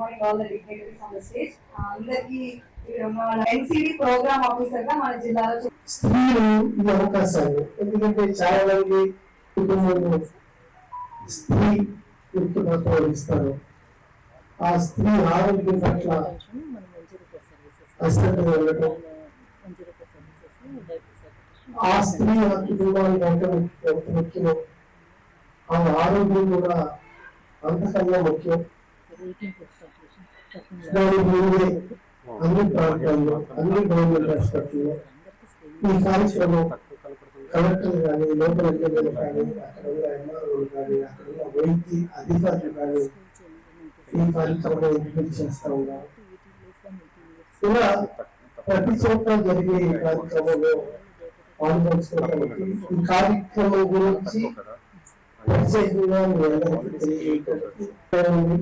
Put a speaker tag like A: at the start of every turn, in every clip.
A: Morning all the on the stage అందరికి ఇక్కడ ఉన్న వాళ్ళ ఎన్సిడి ప్రోగ్రామ్ ఆఫీసర్గా మన జిల్లాలో
B: స్త్రీలు ఈ అవకాశాలు. ఎందుకంటే చాలా మంది కుటుంబంలో స్త్రీ ఇస్తారు. ఆ స్త్రీ ఆరోగ్యం పట్ల అశ్రద్ధ వెళ్ళడం ఆ స్త్రీ ఆ కుటుంబానికి ఎంత ముఖ్యం- ఎంత ముఖ్యమో ఆరోగ్యం కూడా అంతకన్నా ముఖ్యం. అన్ని ప్రాంతాల్లో అన్ని గవర్నమెంట్ హాస్పిటల్లో ఈ కార్యక్రమం కలెక్టర్ కానీ లోకల్ ఎమ్మెల్యేలు కానీ అక్కడ ఉన్న ఎంఆర్ఓలు కానీ అక్కడ ఉన్న వైద్య అధికారులు కానీ ఈ కార్యక్రమం ఎంపిక చేస్తా ఉన్నారు ఇలా ప్రతి చోట జరిగే ఈ కార్యక్రమంలో పాల్గొనడానికి ఈ కార్యక్రమం గురించి ప్రత్యేకంగా మీ అందరికీ తెలియజేయడానికి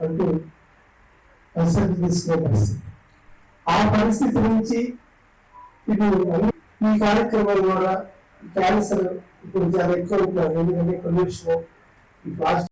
B: అంటూ పరిస్థితి తీసుకునే పరిస్థితి. ఆ పరిస్థితి నుంచి ఇప్పుడు ఈ కార్యక్రమం ద్వారా క్యాన్సర్ ఇప్పుడు చాలా ఎక్కువ ఉంటున్నారు ఎందుకంటే పొల్యూషన్ ఈ ప్లాస్టిక్